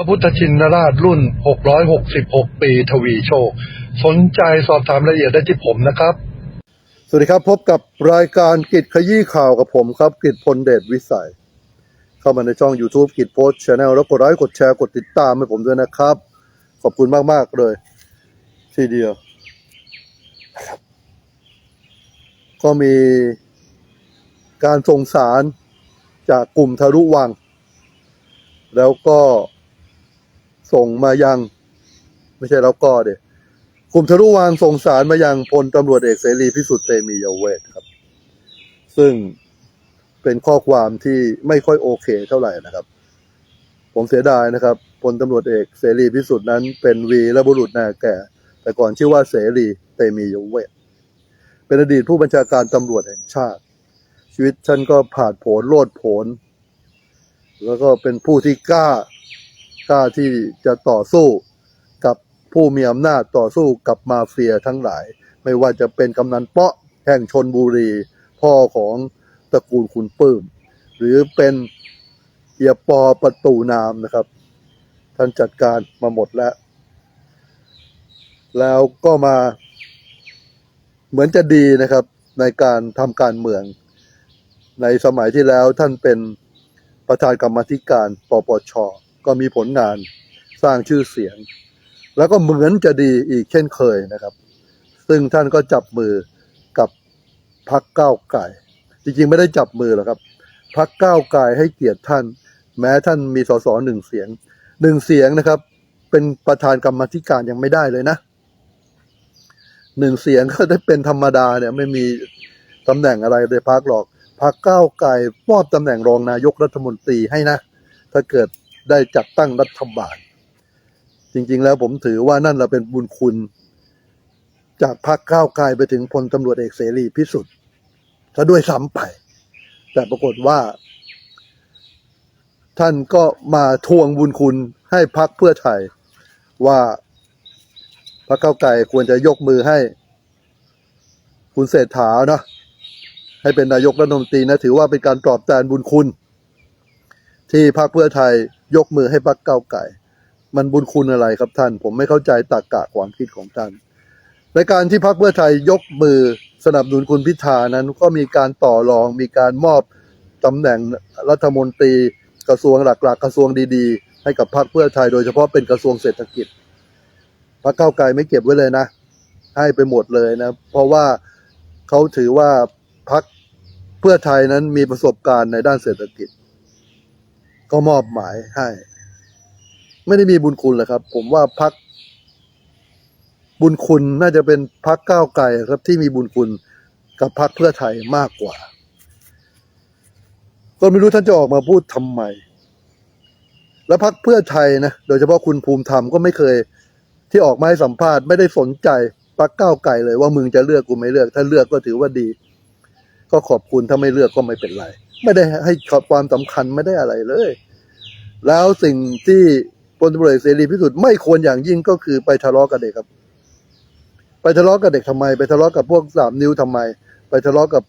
พระพุทธชินราชรุ่น 666 ปีทวีโชค สนใจสอบถามรายละเอียดได้ที่ผมนะครับ สวัสดีครับพบกับรายการกิจขยี้ข่าวกับผมครับ กิจพลเดชวิสัย เข้ามาในช่อง YouTube กิจโพสช n แนลแล้วกดไลค์กดแชร์กดติดตามให้ผมด้วยนะครับ ขอบคุณมาก ๆ เลย ทีเดียว ก็มีการส่งสารจากกลุ่มทะลุวัง แล้วก็ ส่งมายัง ไม่ใช่แล้วก็เด็กลุ่มทะลุวังส่งสารมายังพลตำรวจเอกเสรีพิสุทธิ์เตมียเวทครับ ซึ่งเป็นข้อความที่ไม่ค่อยโอเคเท่าไหร่นะครับ ผมเสียดายนะครับพลตำรวจเอกเสรีพิสุทธิ์นั้นเป็นวีรบุรุษนาแก่ แต่ก่อนชื่อว่าเสรีเตมียเวทเป็นอดีตผู้บัญชาการตำรวจแห่งชาติ ชีวิตฉันก็ผ่านโผนโลดโผนแล้วก็เป็นผู้ที่กล้า กล้าที่จะต่อสู้กับผู้มีอำนาจต่อสู้กับมาเฟียทั้งหลาย ไม่ว่าจะเป็นกำนันเปาะแห่งชนบุรี พ่อของตระกูลคุณปื้ม หรือเป็นเอียปอประตูน้ำนะครับ ท่านจัดการมาหมดแล้ว แล้วก็มา เหมือนจะดีนะครับ ในการทำการเมือง ในสมัยที่แล้วท่านเป็นประธานกรรมธิการปปช ก็มีผลงานสร้างชื่อเสียง แล้วก็เหมือนจะดีอีกเช่นเคยนะครับ ซึ่งท่านก็จับมือกับพักก้าวไก่ จริงๆไม่ได้จับมือหรอกครับพักก้าวไก่ให้เกียรติท่าน แม้ท่านมีสสหนึ่งเสียงหนึ่งเสียงนะครับ เป็นประธานกรรมธิการยังไม่ได้เลยนะหนึ่งเสียงก็ได้เป็นธรรมดาเนี่ยไม่มีตำแหน่งอะไรในพักหรอกพักก้าวไกลมอบตำแหน่งรองนายกรัฐมนตรีให้นะ ถ้าเกิด ได้จัดตั้งรัฐบาล จริง ๆ แล้วผมถือว่านั่นเราเป็นบุญคุณ จากพักก้าวไกลไปถึงพลตำรวจเอกเสรีพิสุทธิ์ซะด้วยซ้ำไป แต่ปรากฏว่า ท่านก็มาทวงบุญคุณให้พักเพื่อไทยว่าพรรคก้าวไกลควรจะยกมือให้ คุณเศรษฐาเนาะให้เป็นนายกรัฐมนตรีนะถือว่าเป็นการตอบแทนบุญคุณ ที่พรรคเพื่อไทย ยกมือให้พรรคก้าไก่ มันบุญคุณอะไรครับท่าน ผมไม่เข้าใจตรรกกะความคิดของท่านในการที่พรรคเพื่อไทยยกมือสนับสนุนคุณพิธานั้นก็มีการต่อรอง มีการมอบตำแหน่งรัฐมนตรีกระทรวงหลักๆ กระทรวงดีๆ ให้กับพรรคเพื่อไทยโดยเฉพาะเป็นกระทรวงเศรษฐกิจพรรคก้าไกลไม่เก็บไว้เลยนะ ให้ไปหมดเลยนะ เพราะว่าเขาถือว่าพรรคเพื่อไทยนั้นมีประสบการณ์ในด้านเศรษฐกิจ ก็มอบหมายให้ ไม่ได้มีบุญคุณเลยครับ ผมว่าพักบุญคุณน่าจะเป็นพักก้าวไกลครับที่มีบุญคุณกับพักเพื่อไทยมากกว่า ก็ไม่รู้ท่านจะออกมาพูดทำไม แล้วพักเพื่อไทยนะโดยเฉพาะคุณภูมิธรรมก็ไม่เคยที่ออกมาให้สัมภาษณ์ไม่ได้สนใจพักก้าวไกลเลยว่ามึงจะเลือกกูไม่เลือก ถ้าเลือกก็ถือว่าดี ก็ขอบคุณถ้าไม่เลือกก็ไม่เป็นไร ไม่ได้ให้ความสำคัญไม่ได้อะไรเลย แล้วสิ่งที่พลตำรวจเอกเสรีพิสุทธิ์ไม่ควรอย่างยิ่งก็คือไปทะเลาะกับเด็กครับ ไปทะเลาะกับเด็กทำไม ไปทะเลาะกับพวกสามนิ้วทำไม ไปทะเลาะกับ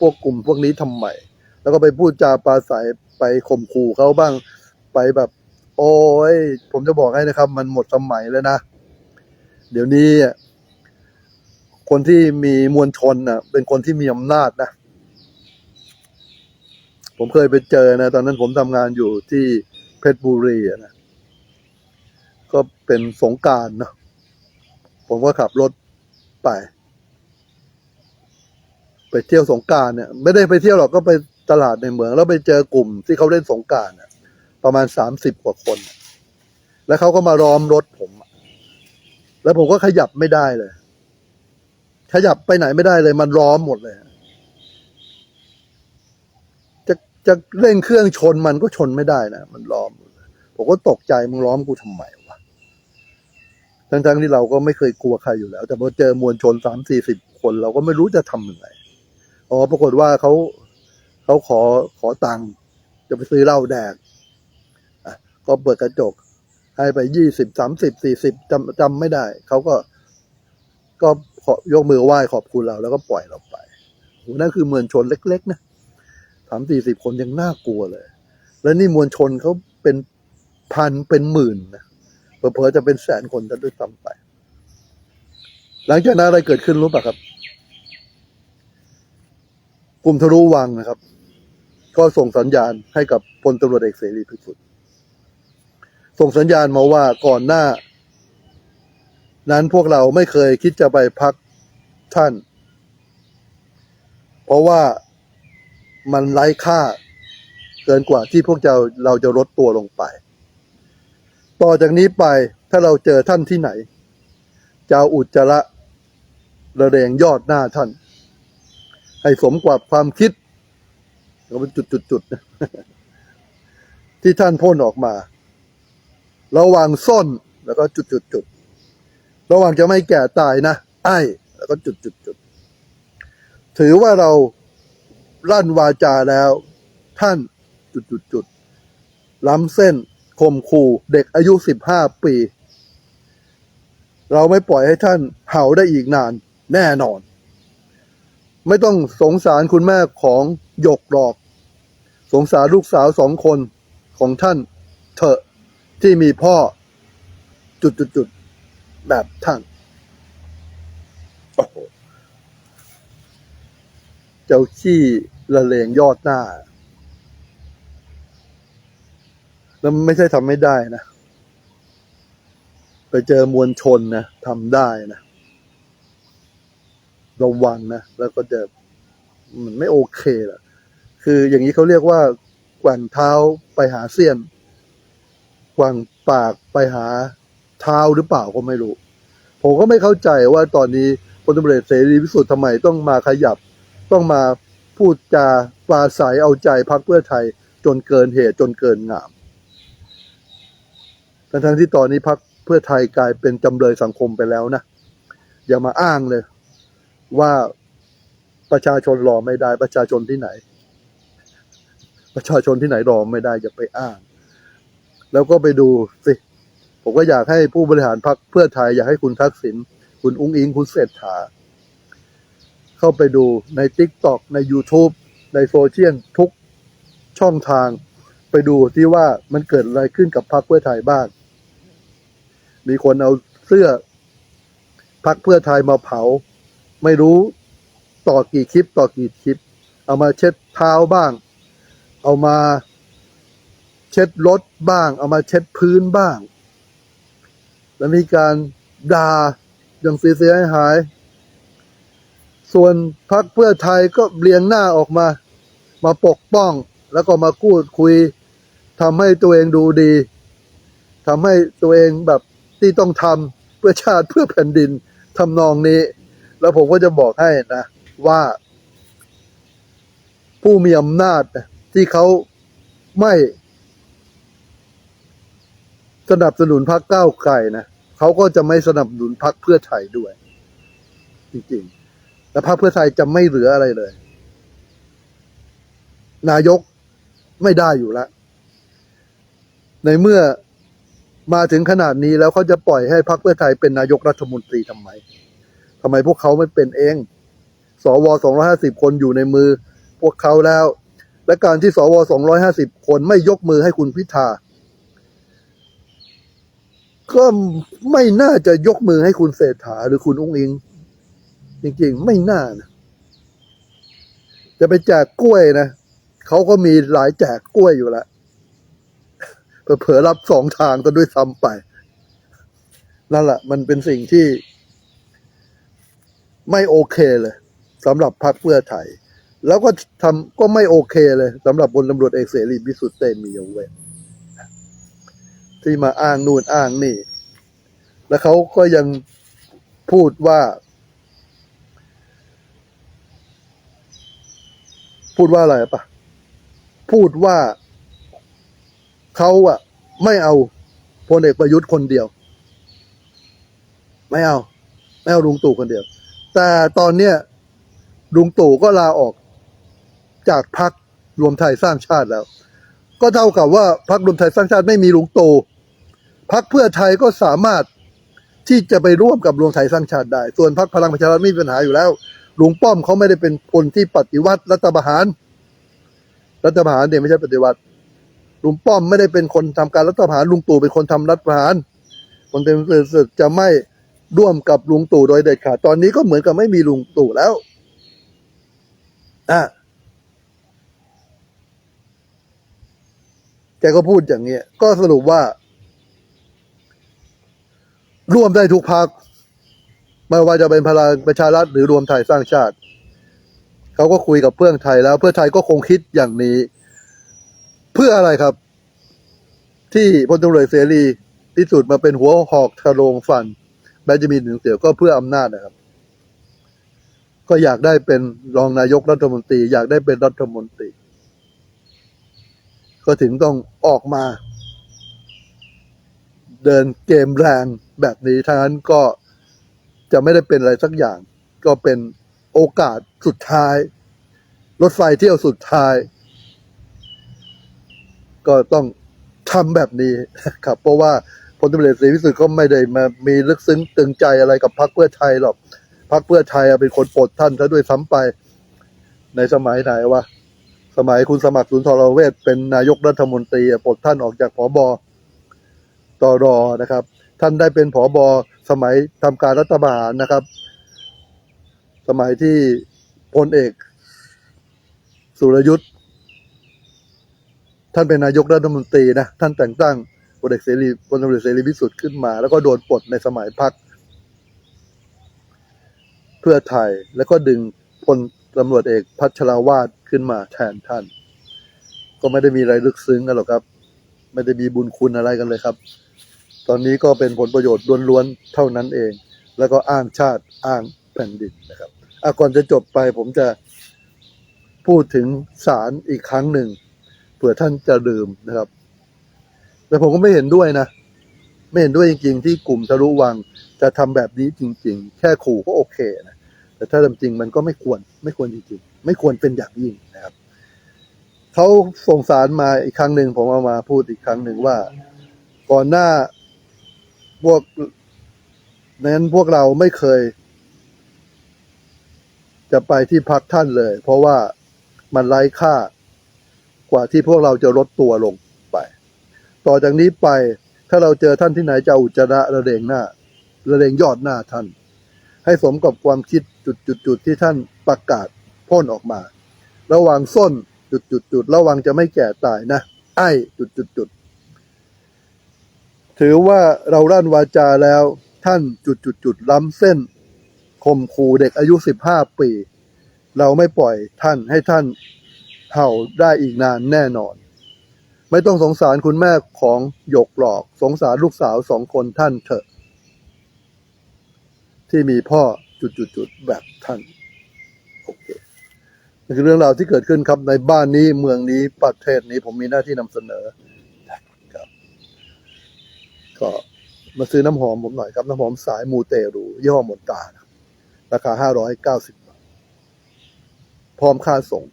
พวกกลุ่มพวกนี้ทำไม แล้วก็ไปพูดจาปราศัยไปข่มขู่เขาบ้าง ไปแบบ โอ้ย ผมจะบอกให้นะครับ มันหมดสมัยแล้วนะ เดี๋ยวนี้คนที่มีมวลชนน่ะ เป็นคนที่มีอำนาจนะ ผมเคยไปเจอนะ ตอนนั้นผมทำงานอยู่ที่เพชรบุรีนะ ก็เป็นสงการเนาะผมก็ขับรถไป ไปเที่ยวสงการเนี่ย ไม่ได้ไปเที่ยวหรอกก็ไปตลาดในเมือง แล้วไปเจอกลุ่มที่เขาเล่นสงการน่ะประมาณสามสิบกว่าคน แล้วเขาก็มาล้อมรถผม แล้วผมก็ขยับไม่ได้เลย ขยับไปไหนไม่ได้เลย มันล้อมหมดเลย จะเร่งเครื่องชนมันก็ชนไม่ได้นะมันล้อมผมก็ตกใจมึงล้อมกูทำไมวะทั้งๆที่เราก็ไม่เคยกลัวใครอยู่แล้ว แต่พอเจอมวลชนสามสี่สิบคนเราก็ไม่รู้จะทำยังไงอ๋อปรากฏว่าเขาเขาขอขอตังค์จะไปซื้อเหล้าแดกอะก็เปิดกระจก ให้ไปยี่สิบสามสิบสี่สิบจำจำไม่ได้เขาก็ก็ขอยกมือไหว้ขอบคุณเราแล้วก็ปล่อยเราไปนั่นคือมวลชนเล็ก ๆ นะามสี่สิบคนยังน่ากลัวเลย แล้วนี่มวลชนเขาเป็นพันเป็นหมื่นนะเผลอๆจะเป็นแสนคนจะด้วยซ้ำไป หลังจากนั้นอะไรเกิดขึ้นรู้ป่ะครับ กลุ่มทะลุวังนะครับ ก็ส่งสัญญาณให้กับพลตำรวจเอกเสรีพิสุทธิ์ส่งสัญญาณมาว่าก่อนหน้า นั้นพวกเราไม่เคยคิดจะไปพักท่าน เพราะว่า มันไร้ค่าเกินกว่าที่พวกเราเราจะลดตัวลงไป ต่อจากนี้ไปถ้าเราเจอท่านที่ไหนจะอาอุจจาระระเรงยอดหน้าท่าน ให้สมกว่าความคิดก็เป็นจุดๆนะที่ท่านพ่นออกมา ระหว่างส้นแล้วก็จุดๆระหว่างจะไม่แก่ตายนะไอ้แล้วก็จุดๆถือว่าเรา ลั่นวาจาแล้ว ท่านจุดๆๆล้ำเส้นข่มขู่เด็กอายุสิบห้าปี เราไม่ปล่อยให้ท่านเห่าได้อีกนานแน่นอน ไม่ต้องสงสารคุณแม่ของหยกหรอก สงสารลูกสาวสองคนของท่านเถอะที่มีพ่อจุดๆๆแบบท่านโอ้โหเจ้าขี้ ละเลงยอดหน้า แล้วไม่ใช่ทำไม่ได้นะ ไปเจอมวลชนนะทำได้นะระวังนะ แล้วก็จะมันไม่โอเคล่ะ คืออย่างนี้เขาเรียกว่าแกว่งเท้าไปหาเสี้ยนแกว่งปากไปหาเท้าหรือเปล่าก็ไม่รู้ ผมก็ไม่เข้าใจว่าตอนนี้พลตำรวจเอกเสรีพิสุทธิ์ทำไมต้องมาขยับ ต้องมา พูดจาปราศัยเอาใจพรรคเพื่อไทยจนเกินเหตุจนเกินงาม ทั้งที่ตอนนี้พรรคเพื่อไทยกลายเป็นจำเลยสังคมไปแล้วนะ อย่ามาอ้างเลย ว่าประชาชนรอไม่ได้ประชาชนที่ไหน ประชาชนที่ไหนรอไม่ได้อย่าไปอ้าง แล้วก็ไปดูสิผมก็อยากให้ผู้บริหารพรรคเพื่อไทยอยากให้คุณทักษิณคุณอุ้งอิงคุณเศรษฐา เข้าไปดูใน t ิ k t o k ใน YouTube ในโซเชียลทุกช่องทาง ไปดูที่ว่ามันเกิดอะไรขึ้นกับพรรคเพื่อไทยบ้าง มีคนเอาเสื้อพรรคเพื่อไทยมาเผา ไม่รู้ต่อกี่คลิปต่อกี่คลิป เอามาเช็ดเท้าบ้าง เอามาเช็ดรถบ้าง เอามาเช็ดพื้นบ้าง แล้วมีการด่าอย่างเสียหาย ส่วนพรรคเพื่อไทยก็เรียงหน้าออกมา มาปกป้อง แล้วก็มาพูดคุยทำให้ตัวเองดูดีทำให้ตัวเองแบบที่ต้องทำเพื่อชาติเพื่อแผ่นดินทำนองนี้ แล้วผมก็จะบอกให้นะว่า ผู้มีอำนาจที่เขาไม่ สนับสนุนพรรคก้าวไกลนะเขาก็จะไม่สนับสนุนพรรคเพื่อไทยด้วย จริงๆ และพรรคเพื่อไทยจะไม่เหลืออะไรเลย นายกไม่ได้อยู่แล้ว ในเมื่อมาถึงขนาดนี้แล้วเขาจะปล่อยให้พรรคเพื่อไทยเป็นนายกรัฐมนตรีทำไมทำไมพวกเขาไม่เป็นเอง สว250คนอยู่ในมือ พวกเขาแล้ว และการที่สว250คนไม่ยกมือให้คุณพิธา ก็ไม่น่าจะยกมือให้คุณเศรษฐาหรือคุณอุ้งอิง จริงๆ ไม่น่านะจะไปแจกกล้วยนะเขาก็มีหลายแจกกล้วยอยู่แล้วเผลอรับสองทางก็ด้วยซ้ำไป นั่นแหละ มันเป็นสิ่งที่ไม่โอเคเลยสำหรับพรรคเพื่อไทย แล้วก็ทำก็ไม่โอเคเลยสำหรับบนตำรวจเอกเสรีพิสุทธิ์เตมียเวทที่มาอ้างนู่นอ้างนี่ แล้วเขาก็ยังพูดว่า พูดว่าอะไรปะพูดว่าเขาอะไม่เอาพลเอกประยุทธ์คนเดียว ไม่เอา ไม่เอาลุงตู่คนเดียว แต่ตอนเนี้ยลุงตู่ก็ลาออกจากพักรวมไทยสร้างชาติแล้ว ก็เท่ากับว่าพักรวมไทยสร้างชาติไม่มีลุงตู่พักเพื่อไทยก็สามารถที่จะไปร่วมกับรวมไทยสร้างชาติได้ ส่วนพักพลังประชารัฐไม่มีปัญหาอยู่แล้ว ลุงป้อมเขาไม่ได้เป็นคนที่ปฏิวัติรัฐประหาร รัฐประหารเนี่ยไม่ใช่ปฏิวัติลุงป้อมไม่ได้เป็นคนทำการรัฐประหารลุงตู่เป็นคนทำรัฐประหารคนเต็มสุดจะไม่ร่วมกับลุงตู่โดยเด็ดขาดตอนนี้ก็เหมือนกับไม่มีลุงตู่แล้วอะแกก็พูดอย่างเงี้ยก็สรุปว่า ร่วมได้ทุกพัก ไม่ว่าจะเป็นพลังประชารัฐหรือรวมไทยสร้างชาติ เขาก็คุยกับเพื่อไทยแล้ว เพื่อไทยก็คงคิดอย่างนี้ เพื่ออะไรครับ ที่พลตำรวจเสรีพิสูจน์มาเป็นหัวหอกทะลงฟันแบนจามินหนึ่งเสี่ยวก็เพื่ออำนาจนะครับ ก็อยากได้เป็นรองนายกรัฐมนตรี อยากได้เป็นรัฐมนตรี ก็ถึงต้องออกมา เดินเกมแรงแบบนี้ทั้งนั้นก็ จะไม่ได้เป็นอะไรสักอย่าง ก็เป็นโอกาสสุดท้าย รถไฟเที่ยวสุดท้าย ก็ต้องทำแบบนี้ครับ เพราะว่าพลตำรวจเอกเสรีพิสุทธิ์ก็ไม่ได้มามีลึกซึ้งตึงใจอะไรกับพรรคเพื่อไทยหรอกพรรคเพื่อไทยเป็นคนปลดท่านซะด้วยซ้ำไป ในสมัยไหนวะสมัยคุณสมัครสุนทรเวชเป็นนายกรัฐมนตรีปลดท่านออกจากผบตรนะครับ ท่านได้เป็นผบสมัยทำการรัฐประหารนะครับ สมัยที่พลเอก สุรยุทธ์ท่านเป็นนายกรัฐมนตรีนะท่านแต่งตั้งพลเอกเสรีพลตำรวจเสรีพิสุทธิ์ขึ้นมา แล้วก็โดนปลดในสมัยพักเพื่อไทยแล้วก็ดึงพลตำรวจเอกพัชราวาดขึ้นมาแทนท่าน ก็ไม่ได้มีอะไรลึกซึ้งกันหรอกครับ ไม่ได้มีบุญคุณอะไรกันเลยครับ ตอนนี้ก็เป็นผลประโยชน์ล้วนๆเท่านั้นเอง แล้วก็อ้างชาติอ้างแผ่นดินนะครับก่อนจะจบไปผมจะพูดถึงศาลอีกครั้งหนึ่งเผื่อท่านจะลืมนะครับ แต่ผมก็ไม่เห็นด้วยนะ ไม่เห็นด้วยจริง ๆ ที่กลุ่มทะลุวังจะทำแบบนี้จริง ๆ แค่ขู่ก็โอเคนะแต่ถ้าทำจริงมันก็ไม่ควร ไม่ควรจริงๆ ไม่ควรเป็นอย่างยิ่งนะครับเขาส่งสารมาอีกครั้งหนึ่งผมเอามาพูดอีกครั้งหนึ่งว่า ก่อนหน้า พวกนั้นพวกเราไม่เคย จะไปที่พักท่านเลย เพราะว่ามันไร้ค่ากว่าที่พวกเราจะลดตัวลงไป ต่อจากนี้ไปถ้าเราเจอท่านที่ไหนจะอุจจาระระเดงหน้า ระเดงยอดหน้าท่าน ให้สมกับความคิดจุดๆๆที่ท่านประกาศพ่นออกมา ระวังส้นจุดๆๆระวังจะไม่แก่ตายนะ ไอ้จุดๆๆ ถือว่าเราลั่นวาจาแล้วท่านจุดๆๆล้ำเส้นข่มขู่เด็กอายุสิบห้าปี เราไม่ปล่อยท่านให้ท่านเห่าได้อีกนานแน่นอน ไม่ต้องสงสารคุณแม่ของหยกหลอก สงสารลูกสาวสองคนท่านเถอะ ที่มีพ่อจุดๆๆแบบท่านโอเคนี่คือเรื่องราวที่เกิดขึ้นครับในบ้านนี้เมืองนี้ประเทศนี้ผมมีหน้าที่นำเสนอ ก็มาซื้อน้ำหอมผมหน่อยครับ น้ำหอมสายมูเตรูยี่ห้อมนตาราคาห้าร้อยเก้าสิบบาท พร้อมค่าส่ง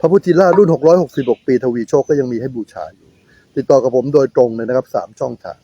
พระพุทธิรารุ่นหกร้อยหกสิบกปีทวีโชคก็ยังมีให้บูชาอยู่ ติดต่อกับผมโดยตรงเลยนะครับสามช่องทาง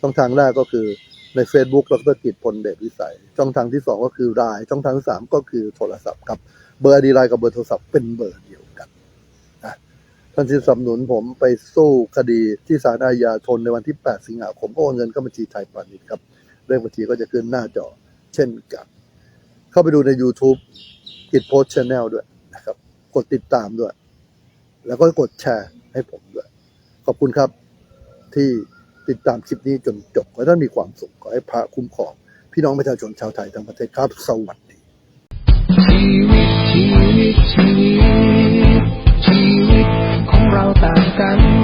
ช่องทางแรกก็คือใน Facebook ดรกิจพลเดชวิสัย ช่องทางที่สองก็คือไลน์ช่องทางที่สามก็คือโทรศัพท์ครับ เบอร์อดีไลน์กับเบอร์โทรศัพท์เป็นเบอร์ ท่านที่สนับสนุนผมไปสู้คดีที่ศาลอาญาทนในวันที่ 8 สิงหาคมก็โอนเงินเข้าบัญชีไทยพาณิชย์ครับ เลขบัญชีก็จะขึ้นหน้าจอเช่นกัน เข้าไปดูใน YouTube กิจโพสชแนลด้วยนะครับ กดติดตามด้วย แล้วก็กดแชร์ให้ผมด้วย ขอบคุณครับที่ติดตามคลิปนี้จนจบ ขอให้ท่านมีความสุข ขอให้พระคุ้มครอง พี่น้องประชาชนชาวไทยทั้งประเทศครับ สวัสดีชีวิ Tàn